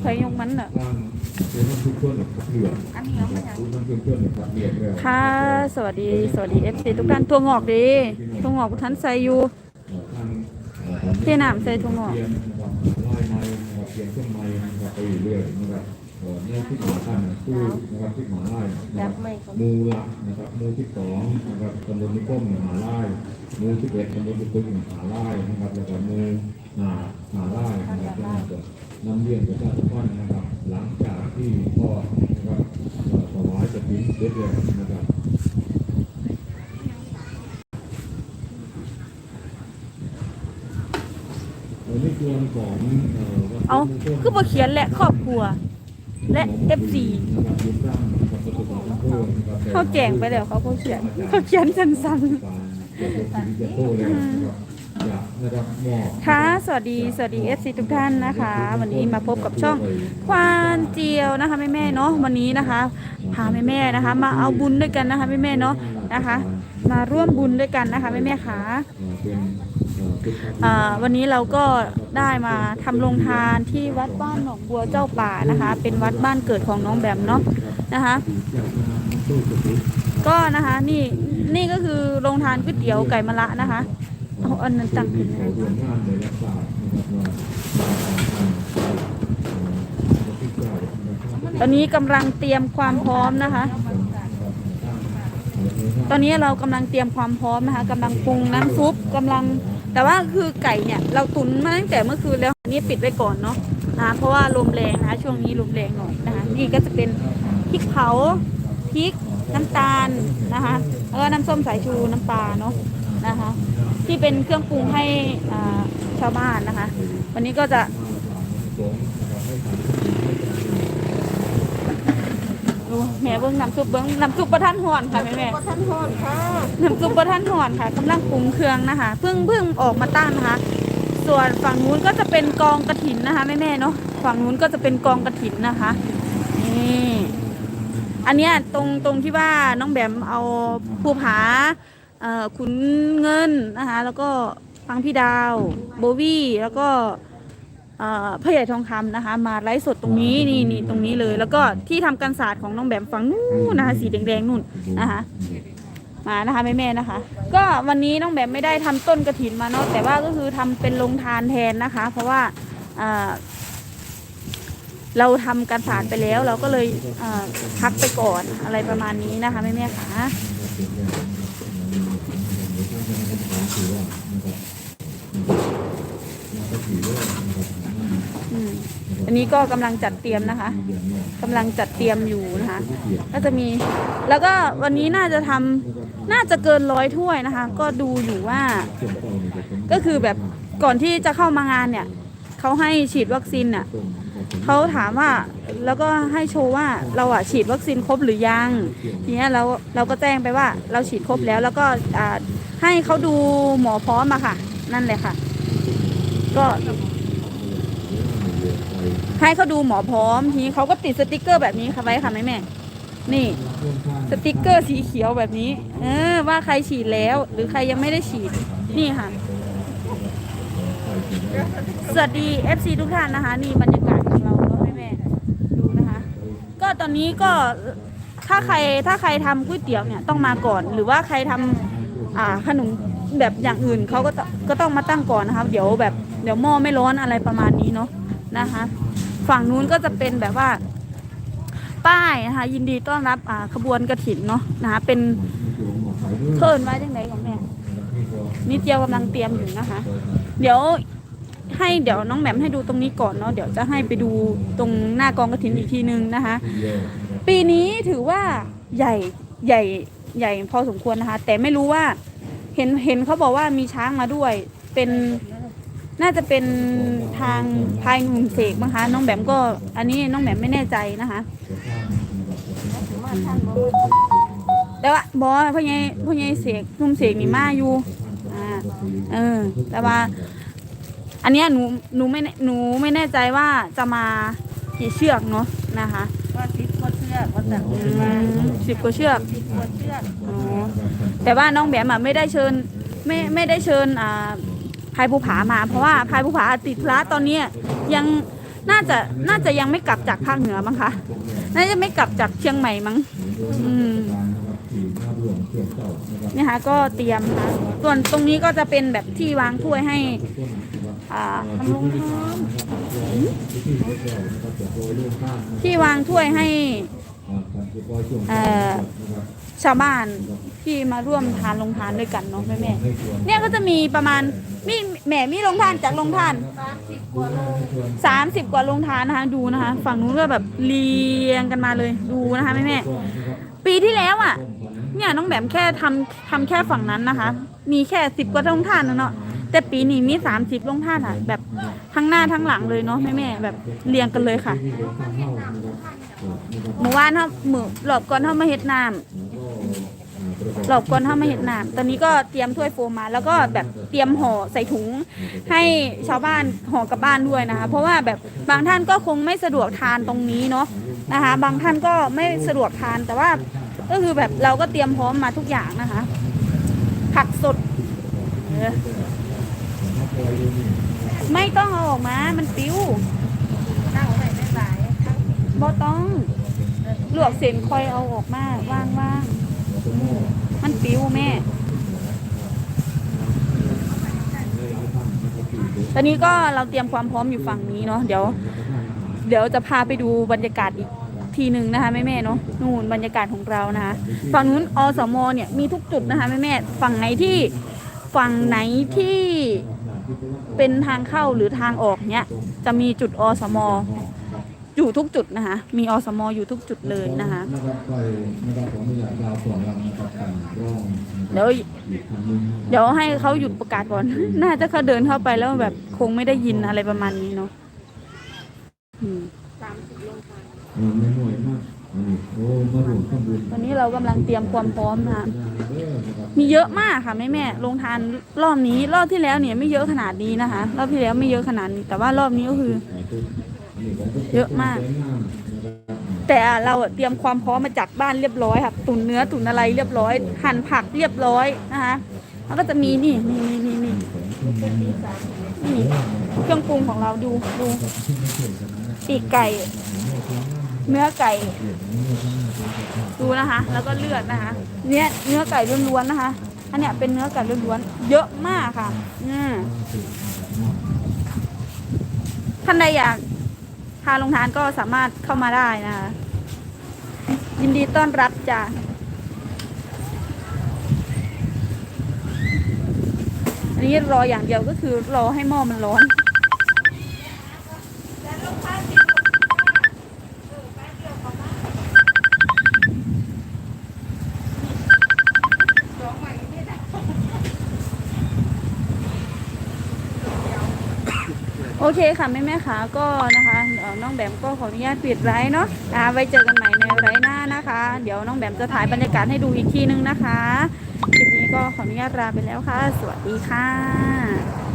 ใครยกมันอะทางเดี๋ยวต้องทุกคนเนี่ยขับเรืออันนี้เอามาจากทุกท่านเพื่อนๆเนี่ยขับเรือแล้วค่ะ สวัสดี สวัสดีเอฟซีทุกท่าน ตัวงอกดีตัวงอกท่านใส่อยู่ทางเทน้ำใส่ถั่วงอกเตรียมนะครับไล่ไม้นะครับเตรียมเครื่องไม้นะครับไปเรื่อยๆนะครับเอ่อเนี่ยที่หมาท่านน่ะตู้นะครับที่หมาไล่นะคแบรับบไม่ก็หมูละนะครับหมูที่สองนะครับตำบลนิคมเนี่ยหมาไล่หมูที่เอ็ดตำบลนิคมเนี่ยหมาไล่นะครับแล้วก็หมูหนาหมาไล่นะครับก็ น่าจะนำเรียนกับเจ้าทุกท่านนะครับ หลังจากที่พ่อนะครับเอ่อถวายจะทิ้งเสร็จแล้วนะครับในส่วนของเอ่อวัดเอาคือบ่เขียนและครอบครัว และเอฟซีนะครับยุคตั้งนะครับประสบความสำเร็จนะครับเขาแจงไปแล้วเขาก็เขียนเขาเขียนสั้นการเกี่ยวกับชีวิตจะโตแล้วนะครับอยากนะครับมอบๆ ค่ะ สวัสดี สวัสดีเอฟซีทุกท่านนะคะ วันนี้มาพบกับช่องควานเจียวนะคะแม่แม่ๆเนาะ วันนี้นะคะ พาแม่แม่ๆนะคะ มาเอาบุญด้วยกันนะคะแม่แม่ๆเนาะนะคะ มาร่วมบุญด้วยกันนะคะแม่แม่ๆค่ะเอ่อเป็นเอ่อเป็นความอ่าวันนี้เราก็ได้มาทำโรงทานที่วัดบ้านหนองบัวเจ้าป่านะคะ เป็นวัดบ้านเกิดของน้องแบมเนาะนะคะอยากจะนำตู้กระติกก็นะคะนี่นี่ก็คือโรงทานก๋วยเตี๋ยวไก่มะระนะคะ เอาอันนั้นตั้งขึ้นเขานะรวมงานในรักตอนนี้กำลังเตรียมความพร้อมนะคะ ตอนนี้เรากำลังเตรียมความพร้อมนะคะกำลังปรุงน้ำซุปกำลัง แต่ว่าคือไก่เนี่ย เราตุนมาตั้งแต่เมื่อคืนแล้วอันนี้ปิดไว้ก่อนเนาะนะคะเพราะว่าลมแรงนะคะช่วงนี้ลมแรงหน่อยนะคะนี่ก็จะเป็นพริกเผาพริกน้ำตาลนะคะแล้วก็น้ำส้มสายชูน้ำปลาเนาะ นะคะ ที่เป็นเครื่องปรุงให้อ่าชาวบ้านนะคะ วันนี้ก็จะดูแม่เบิ้งน้ำซุปเบิ้งน้ำซุปประท่านห่อนค่ะแม่แม่ก็ท่านโทษค่ะน้ำซุปประท่านห่อนค่ะกำลังปรุงเครื่องนะคะเพิ่งเพิ่งออกมาตั้งนะคะ ส่วนฝั่งนู้นก็จะเป็นกองกระถินนะคะแม่แม่ๆเนาะฝั่งนู้นก็จะเป็นกองกระถินนะคะนี่อันเนี้ยตรงตรงที่ว่าน้องแบมเอาภูผาเอ่อ ขุนเงินนะคะแล้วก็ฟังพี่ดาวโบวี่แล้วก็เอ่อพ่อใหญ่ทองคำนะคะ มาไลฟ์สดตรงนี้นี่นี่ตรงนี้เลย แล้วก็ที่ทำการศาสตร์ของน้องแบมฝั่งนู้นนะคะสีแดงๆนู่นนะคะมานะคะแม่ๆนะคะ ก็วันนี้น้องแบมไม่ได้ทำต้นกระถินมาเนาะแต่ว่าก็คือทำเป็นโรงทานแทนนะคะ เพราะว่าเอ่อเราทำการสารไปแล้ว เราก็เลยเอ่อพักไปก่อนอะไรประมาณนี้นะคะแม่ๆค่ะ อืมอันนี้ก็กำลังจัดเตรียมนะคะกำลังจัดเตรียมอยู่นะคะ ก็จะมีแล้วก็วันนี้น่าจะทำน่าจะเกินร้อยถ้วยนะคะ ก็ดูอยู่ว่า ก็คือแบบก่อนที่จะเข้ามางานเนี่ยเขาให้ฉีดวัคซีนน่ะเขาถามว่าแล้วก็ให้โชว์ว่าเราอะฉีดวัคซีนครบหรือยังทีเนี้ยเราเราก็แจ้งไปว่าเราฉีดครบแล้วแล้วก็อ่า ให้เขาดูหมอพร้อมอะค่ะ นั่นเลยค่ะ ก็ให้เขาดูหมอพร้อมทีนี้เขาก็ติดสติกเกอร์แบบนี้ค่ะไว้ค่ะแม่แม่นี่ สติกเกอร์สีเขียวแบบนี้ เออ ว่าใครฉีดแล้ว หรือใครยังไม่ได้ฉีด นี่ค่ะ สวัสดี FC ทุกท่านนะคะ นี่บรรยากาศของเราเนาะแม่แม่ดูนะคะ ก็ตอนนี้ก็ถ้าใครถ้าใครทำก๋วยเตี๋ยวเนี่ยต้องมาก่อน หรือว่าใครทำ อ่าขนมแบบอย่างอื่นเขาก็ต้องก็ต้องมาตั้งก่อนนะคะเดี๋ยวแบบเดี๋ยวหม้อไม่ร้อนอะไรประมาณนี้เนาะนะคะ ฝั่งนู้นก็จะเป็นแบบว่า ป้ายนะคะ ยินดีต้อนรับอ่าขบวนกระถินเนาะนะคะเป็นเพิ่นไว้ยังไงของแม่นิดเดียวกำลังเตรียมอยู่นะคะ เดี๋ยวให้เดี๋ยวน้องแหม่มให้ดูตรงนี้ก่อนเนาะเดี๋ยวจะให้ไปดูตรงหน้ากองกระถินอีกทีนึงนะคะ ปีนี้ถือว่าใหญ่ใหญ่ใหญ่พอสมควรนะคะ แต่ไม่รู้ว่า ห็นเห็นเขาบอกว่ามีช้างมาด้วย เป็นน่าจะเป็นทางพายหนุ่มเสกมั้งคะน้องแบมก็ อันนี้น้องแบมไม่แน่ใจนะคะแต่ว่าบอพ่อใหญ่พ่อใหญ่เสกหนุ่มเสกนี่มาอยู่อ่าเออ แต่ว่า อันเนี้ยหนูหนูไม่หนูไม่แน่ใจว่าจะมากี่เชือกเนาะนะคะว่าสิ กว่าเชือกว่าแต่อืมสิบกว่าเชือก สิบกว่าเชือกอ๋อแต่ว่าน้องแบมอะไม่ได้เชิญไม่ไม่ได้เชิญอ่าพายภูผามา เพราะว่าพายภูผาติดธุระตอนเนี้ยยังน่าจะน่าจะยังไม่กลับจากภาคเหนือมั้งคะน่าจะไม่กลับจากเชียงใหม่มั้งอืมเนี่ยค่ะก็เตรียมค่ะส่วนตรงนี้ก็จะเป็นแบบที่วางถ้วยให้ ที่วางถ้วยให้ชาวบ้านที่มาร่วมทานลงทานด้วยกันเนาะแม่แม่เนี่ยก็จะมีประมาณมีแหมมีลงทานจากลงทานสามสิบกว่าโรงทานนะคะดูนะคะ ฝั่งนู้นก็แบบเรียงกันมาเลยดูนะคะแม่แม่ปีที่แล้วอะ เนี่ยน้องแบมแค่ทำทำแค่ฝั่งนั้นนะคะ มีแค่สิบกว่าโรงทานนะเนาะ แต่ปีนี้มีสามสิบโรงท่านอะ แบบทั้งหน้าทั้งหลังเลยเนาะแม่แม่แบบเรียงกันเลยค่ะเมื่อวานเขาหมือหลอบก่อนเขามาเฮ็ดน้ำหลอกก่อนถ้ามาเห็นน้ำตอนนี้ก็เตรียมถ้วยโฟมมา แล้วก็แบบเตรียมห่อใส่ถุง ให้ชาวบ้านห่อกลับบ้านด้วยนะคะ เพราะว่าแบบบางท่านก็คงไม่สะดวกทานตรงนี้เนาะนะคะ บางท่านก็ไม่สะดวกทานแต่ว่าก็คือแบบเราก็เตรียมพร้อมมาทุกอย่างนะคะ ผักสด เออ ไม่ต้องเอาออกมา มันปิ้วตั้งไม่หลายทั้งบ่ต้องลวกเส้นคอยเอาออกมาว่างว่างๆ มันปิ้วแม่ ตอนนี้ก็เราเตรียมความพร้อมอยู่ฝั่งนี้เนาะ เดี๋ยว เดี๋ยวจะพาไปดูบรรยากาศอีกทีหนึ่งนะคะแม่แม่เนาะนู่นบรรยากาศของเรานะคะฝั่งนู้นอสมเนี่ยมีทุกจุดนะคะแม่แม่ฝั่งไหนที่ฝั่งไหนที่ เป็นทางเข้าหรือทางออกเนี่ยจะมีจุดอสมอยู่ทุกจุดนะคะ มีอสมอยู่ทุกจุดเลยนะคะเดี๋ยวเดี๋ยวให้เขาหยุดประกาศก่อน น่าจะเขาเดินเข้าไปแล้วแบบคงไม่ได้ยินอะไรประมาณนี้เนาะอืม ตอนนี้เรากำลังเตรียมความพร้อมนะคะมีเยอะมากค่ะแม่แม่ๆโรงทานรอบนี้ รอบที่แล้วเนี่ยไม่เยอะขนาดนี้นะคะ รอบที่แล้วไม่เยอะขนาดนี้ แต่ว่ารอบนี้ก็คือ เยอะมาก แต่เราเตรียมความพร้อมมาจากบ้านเรียบร้อยค่ะตุนเนื้อตุนอะไรเรียบร้อย หั่นผักเรียบร้อยนะคะแล้วก็จะมีนี่นี่นี่นี่นี่นี่เครื่องปรุงของเราดูดูปีกไก่ เนื้อไก่ ดูนะคะ แล้วก็เลือดนะคะ เนี่ยเนื้อไก่ล้วนๆนะคะ อันเนี้ยเป็นเนื้อไก่ล้วนๆเยอะมากค่ะ อืมท่านใดอยากทานลงทานก็สามารถเข้ามาได้นะคะยินดีต้อนรับจ้ะอันนี้รออย่างเดียวก็คือรอให้หม้อมันร้อน โอเคค่ะแม่แม่ค่ะก็นะคะน้องแบมก็ขออนุญาตปิดไลฟ์เนาะอ่าไว้เจอกันใหม่ในไลฟ์หน้านะคะ เดี๋ยวน้องแบมจะถ่ายบรรยากาศให้ดูอีกทีนึงนะคะคลิปนี้ก็ขออนุญาตลาไปแล้วค่ะ สวัสดีค่ะ